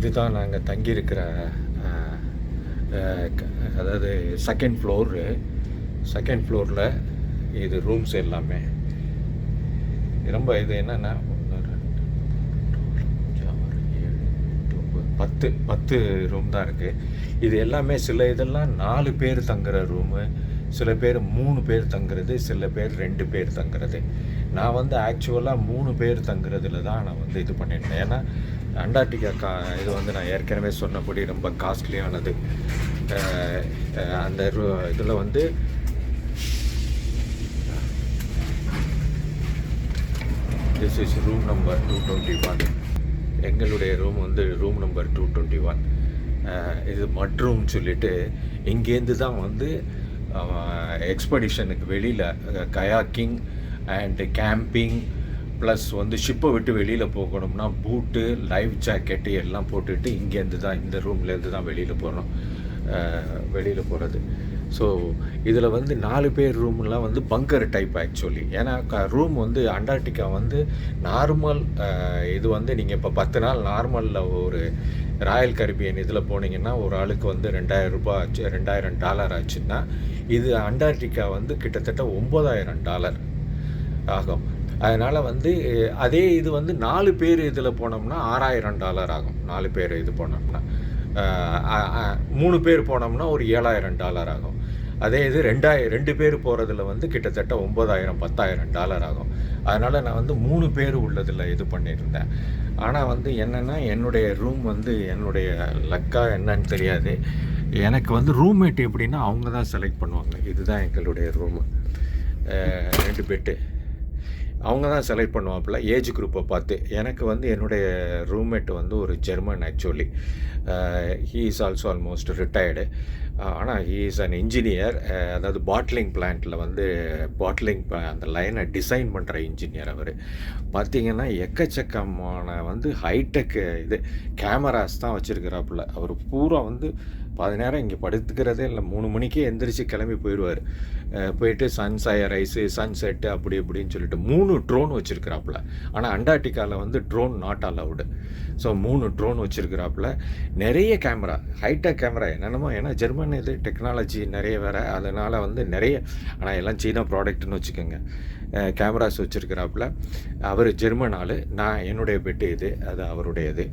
இதுதான் நாங்கள் தங்கியிருக்கிற அதாவது செகண்ட் ஃப்ளோரு செகண்ட் ஃப்ளோரில் இது ரூம்ஸ் எல்லாமே. ரொம்ப இது என்னென்னா பத்து பத்து ரூம் தான் இருக்குது இது எல்லாமே சில இதெல்லாம் நாலு பேர் தங்குற ரூமு சில பேர் மூணு பேர் தங்குறது சில பேர் ரெண்டு பேர் தங்குறது. நான் வந்து ஆக்சுவலாக மூணு பேர் தங்குறதுல தான் நான் வந்து இது பண்ணியிருந்தேன். ஏன்னா அண்டார்டிகா கா இது வந்து நான் ஏற்கனவே சொன்னபடி ரொம்ப காஸ்ட்லியானது. அந்த இதில் வந்து this is room number two twenty one எங்களுடைய ரூம் வந்து room number two twenty one இது மட்ரூம் சொல்லிட்டு இங்கேருந்து தான் வந்து எக்ஸ்படிஷனுக்கு வெளியில் கயாக்கிங் அண்டு கேம்பிங் ப்ளஸ் வந்து ஷிப்பை விட்டு வெளியில் போகணும்னா பூட்டு லைஃப் ஜாக்கெட்டு எல்லாம் போட்டுட்டு இங்கேருந்து தான் இந்த ரூம்லேருந்து தான் வெளியில் போகணும் வெளியில் போகிறது ஸோ இதில் வந்து நாலு பேர் ரூம்லாம் வந்து பங்கர் டைப் ஆக்சுவலி ஏன்னா ரூம் வந்து அண்டார்டிகா வந்து நார்மல் இது வந்து நீங்கள் இப்போ பத்து நாள் நார்மலில் ஒரு ராயல் கரிபியன் இதில் போனீங்கன்னா ஒரு ஆளுக்கு வந்து ரெண்டாயிரம் ரூபாய் ஆச்சு ரெண்டாயிரம் டாலர் ஆச்சுன்னா இது அண்டார்டிகா வந்து கிட்டத்தட்ட ஒம்பதாயிரம் டாலர் ஆகும். அதனால் வந்து அதே இது வந்து நாலு பேர் இதில் போனோம்னா ஆறாயிரம் டாலர் ஆகும். நாலு பேர் இது போனோம்னா. மூணு பேர் போனோம்னா ஒரு ஏழாயிரம் டாலர் ஆகும். அதே இது ரெண்டாயிரம் ரெண்டு பேர் போகிறதுல வந்து கிட்டத்தட்ட ஒம்பதாயிரம் பத்தாயிரம் டாலர் ஆகும். அதனால் நான் வந்து மூணு பேர் உள்ளதில் இது பண்ணியிருந்தேன். ஆனால் வந்து என்னென்னா என்னுடைய ரூம் வந்து என்னுடைய லக்கா என்னன்னு தெரியாது. எனக்கு வந்து ரூம்மேட் எப்படின்னா அவங்க தான் செலக்ட் பண்ணுவாங்க. இதுதான் எங்களுடைய ரூமு. ரெண்டு பெட்டு. அவங்க தான் செலக்ட் பண்ணுவாப்புல ஏஜ் குரூப்பை பார்த்து. எனக்கு வந்து என்னுடைய ரூம்மேட் வந்து ஒரு German actually he is also almost retired ஆனால் ஹீ இஸ் அன் இன்ஜினியர் அதாவது பாட்லிங் பிளான்ட்டில் வந்து பாட்லிங் அந்த லைனை டிசைன் பண்ணுற இன்ஜினியர் அவர். பார்த்திங்கன்னா எக்கச்சக்கமான வந்து ஹைடெக் இது கேமராஸ் தான் வச்சுருக்கிறாப்புல. அவர் பூரா வந்து பாதி நேரம் இங்கே படுத்துக்கிறதே இல்லை. மூணு மணிக்கே எந்திரிச்சு கிளம்பி போயிடுவார் போயிட்டு சன் ரைஸு சன் செட்டு அப்படி இப்படின்னு சொல்லிட்டு மூணு ட்ரோன் வச்சுருக்கிறாப்புல. ஆனால் அண்டார்டிகாவில் வந்து ட்ரோன் நாட் அலவுடு ஸோ மூணு ட்ரோன் வச்சுருக்கிறாப்புல. நிறைய கேமரா ஹைடெக் கேமரா என்னென்னமோ ஏன்னா ஜெர்மன் இது டெக்னாலஜி நிறைய வேறு. அதனால் வந்து நிறைய ஆனால் எல்லாம் சீனா ப்ராடக்ட்னு வச்சுக்கோங்க. கேமராஸ் வச்சுருக்கிறாப்புல. அவர் ஜெர்மன் ஆள் நான் என்னுடைய பெட்டு இது அது அவருடையது.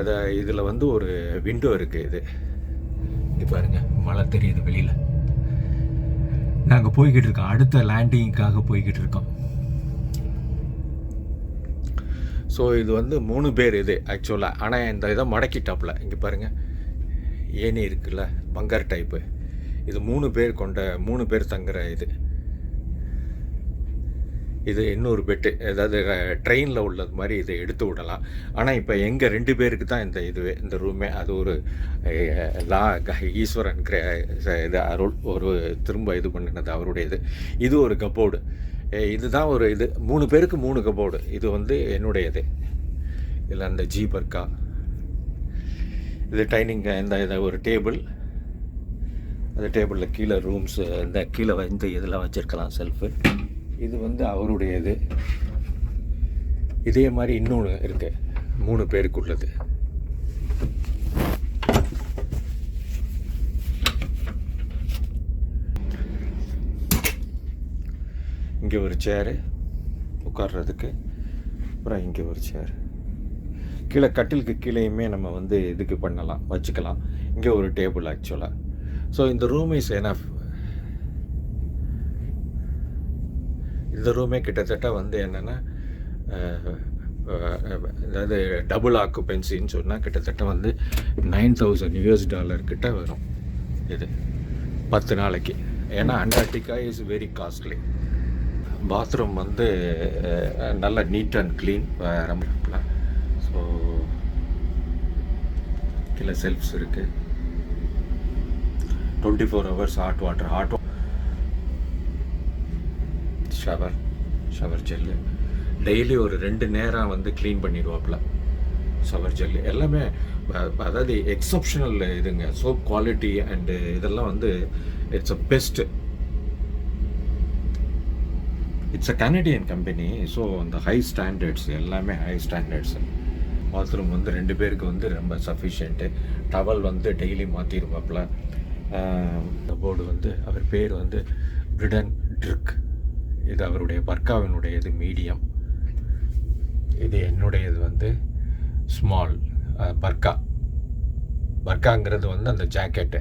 அது இதில் வந்து ஒரு விண்டோ இருக்குது இது. இது பாருங்க மழை தெரியுது வெளியில். நாங்கள் போய்கிட்டு இருக்கோம். அடுத்த லேண்டிங்க்காக போய்கிட்டு இருக்கோம். ஸோ இது வந்து மூணு பேர் இது ஆக்சுவலாக ஆனால் இந்த இதை மடக்கிட்டாப்புல. இங்கே பாருங்கள் ஏணி இருக்குல்ல பங்கர் டைப்பு இது மூணு பேர் கொண்ட மூணு பேர் தங்குற இது. இது இன்னொரு பெட்டு அதாவது ட்ரெயினில் உள்ளது மாதிரி இதை எடுத்து விடலாம். ஆனால் இப்போ எங்கள் ரெண்டு பேருக்கு தான் இந்த இதுவே இந்த ரூமே அது ஒரு லா க- ஈஸ்வரன் கிரே இது அருள் ஒரு திரும்ப இது பண்ணினது அவருடைய இது இது ஒரு கப்போர்டு இதுதான் ஒரு இது மூணு பேருக்கு மூணு கப்போர்டு இது வந்து என்னுடையது. இதில் அந்த ஜீபர்கா இது டைனிங் இந்த இதை ஒரு டேபிள் அந்த டேபிளில் கீழே ரூம்ஸ் இந்த கீழே வந்து இதெல்லாம் வச்சுருக்கலாம் செல்ஃபு இது வந்து அவருடையது. இதே மாதிரி இன்னொன்று இருக்கு. மூணு பேருக்குள்ளது. இங்கே ஒரு சேரு உட்கார்றதுக்கு அப்புறம் இங்கே ஒரு சேர் கீழே கட்டிலுக்கு கீழேயுமே நம்ம வந்து இதுக்கு பண்ணலாம் வச்சுக்கலாம். இங்கே ஒரு டேபிள் ஆக்சுவலாக ஸோ இந்த ரூம் இஸ் எனஃப் இந்த ரூமே கிட்டத்தட்ட வந்து என்னென்னா அதாவது டபுள் ஆக்குபென்சின்னு சொன்னால் கிட்டத்தட்ட வந்து நைன் தௌசண்ட் யூஎஸ் டாலர் கிட்ட வரும் இது. பத்து நாளைக்கு. ஏன்னா Antarctica is very costly bathroom வந்து நல்ல நீட் அண்ட் க்ளீன் ரொம்ப ஸோ கீழே செல்ஃப்ஸ் இருக்குது twenty four hours hot water hot shower shower gel daily ஒரு ரெண்டு நேரம் வந்து க்ளீன் பண்ணிடுவாப்புல ஷவர் ஜெல்லு எல்லாமே அதாவது எக்ஸப்ஷனல் இதுங்க. சோப் குவாலிட்டி அண்டு இதெல்லாம் வந்து it's a best it's a Canadian company so அந்த ஹை ஸ்டாண்டர்ட்ஸ் எல்லாமே ஹை ஸ்டாண்டர்ட்ஸ் பாத்ரூம் வந்து ரெண்டு பேருக்கு வந்து ரொம்ப சஃபிஷியண்ட்டு டவல் வந்து டெய்லி மாற்றிருப்பாப்புல இந்த போர்டு வந்து அவர் பேர் வந்து பிரிடன் ட்ரிக் இது அவருடைய பர்காவினுடையது மீடியம். இது என்னுடையது வந்து ஸ்மால் பர்கா. பர்காங்கிறது வந்து அந்த ஜாக்கெட்டு